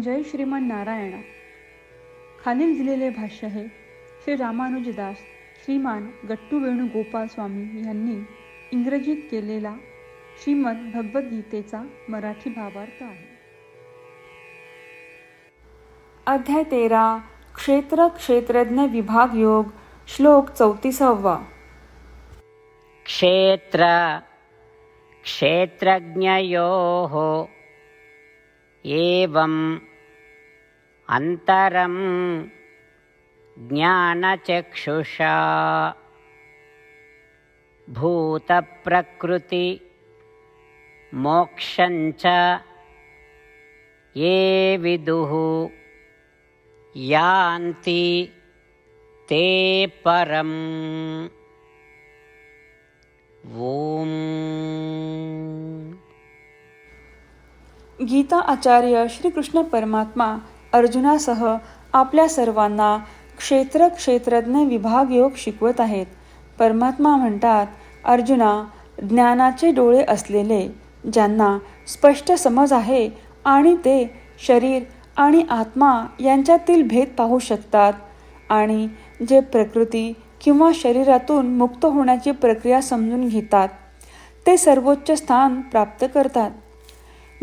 जय श्रीमन नारायण. खालील दिलेले भाष्य हे श्री रामानुजदास श्रीमान गट्टू वेणुगोपाल स्वामी यांनी इंग्रजीत केलेला श्रीमद भगवद्गीतेचा मराठी भावार्थ आहे. अध्याय तेरा क्षेत्र क्षेत्रज्ञ विभाग योग श्लोक चौतीसावा. क्षेत्र क्षेत्रज्ञयोः एवम् अन्तरं ज्ञानचक्षुषा भूतप्रकृति मोक्षञ्च ये विदुः यान्ति ते परम् ॐ गीता आचार्य श्रीकृष्ण परमात्मा अर्जुनासह आपल्या सर्वांना क्षेत्र क्षेत्रज्ञ विभाग योग शिकवत आहेत. परमात्मा म्हणतात अर्जुना ज्ञानाचे डोळे असलेले ज्यांना स्पष्ट समज आहे आणि ते शरीर आणि आत्मा यांच्यातील भेद पाहू शकतात आणि जे प्रकृती किंवा शरीरातून मुक्त होण्याची प्रक्रिया समजून घेतात ते सर्वोच्च स्थान प्राप्त करतात.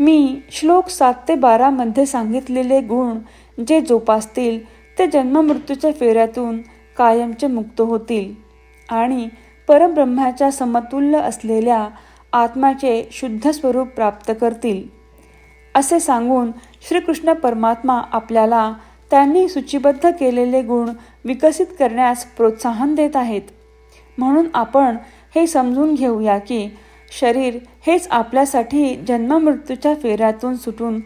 मी श्लोक सात ते बारामध्ये सांगितलेले गुण जे जोपासतील ते जन्ममृत्यूच्या फेऱ्यातून कायमचे मुक्त होतील. आणि परब्रह्माच्या समतुल्य असलेल्या आत्म्याचे शुद्ध स्वरूप प्राप्त करतील. असे सांगून श्रीकृष्ण परमात्मा आपल्याला त्यांनी सूचीबद्ध केलेले गुण विकसित करण्यास प्रोत्साहन देत आहेत. म्हणून आपण हे समजून घेऊया की शरीर हेच आपल्यासाठी जन्ममृत्यूच्या फेऱ्यातून सुटून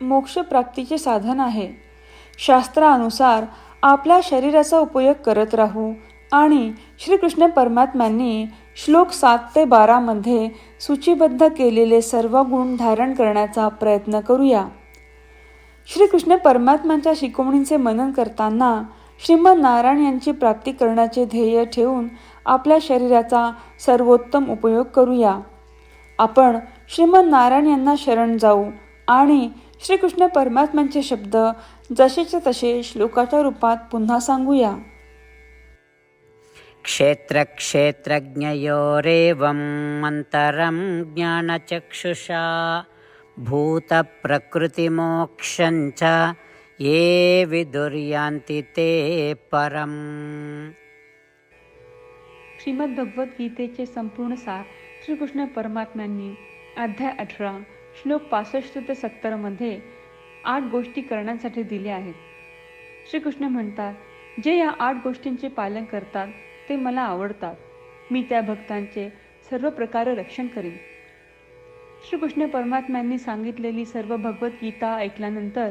मोक्षप्राप्तीचे साधन आहे. शास्त्रानुसार आपल्या शरीराचा उपयोग करत राहू आणि श्रीकृष्ण परमात्म्यांनी श्लोक सात ते बारामध्ये सूचीबद्ध केलेले सर्व गुण धारण करण्याचा प्रयत्न करूया. श्रीकृष्ण परमात्म्यांच्या शिकवणींचे मनन करताना श्रीमंत नारायण यांची प्राप्ती करण्याचे ध्येय ठेवून आपल्या शरीराचा सर्वोत्तम उपयोग करूया. आपण श्रीमद नारायण यांना शरण जाऊ आणि श्रीकृष्ण परमात्म्यांचे शब्द जसेच्या तसे श्लोकाच्या रूपात पुन्हा सांगूया. क्षेत्रक्षेत्रज्ञयोरेवम् अन्तरं ज्ञानचक्षुषा भूतप्रकृतिमोक्षञ्च ये विदुर्यान्ति ते परम। श्रीमद भगवद्गीतेचे संपूर्ण सार श्रीकृष्ण परमात्म्यांनी अध्याय अठरा श्लोक पासष्ट ते सत्तरमध्ये आठ गोष्टी करण्यासाठी दिल्या आहेत. श्रीकृष्ण म्हणतात जे या आठ गोष्टींचे पालन करतात ते मला आवडतात. मी त्या भक्तांचे सर्व प्रकारे रक्षण करीन. श्रीकृष्ण परमात्म्यांनी सांगितलेली सर्व भगवद्गीता ऐकल्यानंतर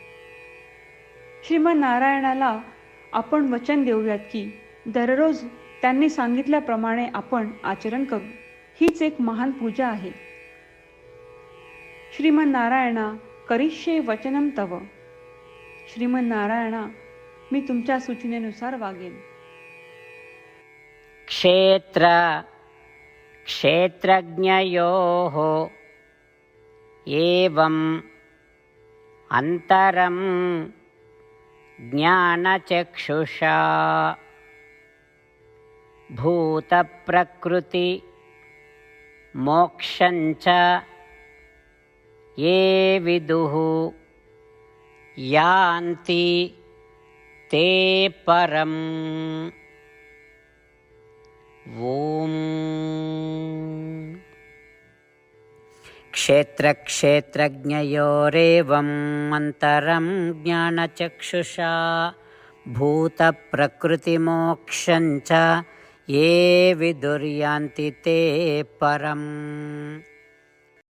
श्रीमनारायणाला आपण वचन देऊयात की दररोज त्यांनी सांगितल्याप्रमाणे आपण आचरण करू. हीच एक महान पूजा आहे. श्रीमनारायणा करिष्ये वचनम तव. श्रीमनारायणा मी तुमच्या सूचनेनुसार वागेन. क्षेत्र क्षेत्रज्ञयोः एवम् अन्तरं ज्ञानचक्षुषा। भूतप्रकृति मोक्षञ्च ये विदुः। यान्ति ते परम्। ॐ। क्षेत्रक्षेत्रज्ञयोरेवम् अन्तरं ज्ञानचक्षुषा भूतप्रकृतिमोक्षञ्च ये विदुर्यान्ति ते परम्।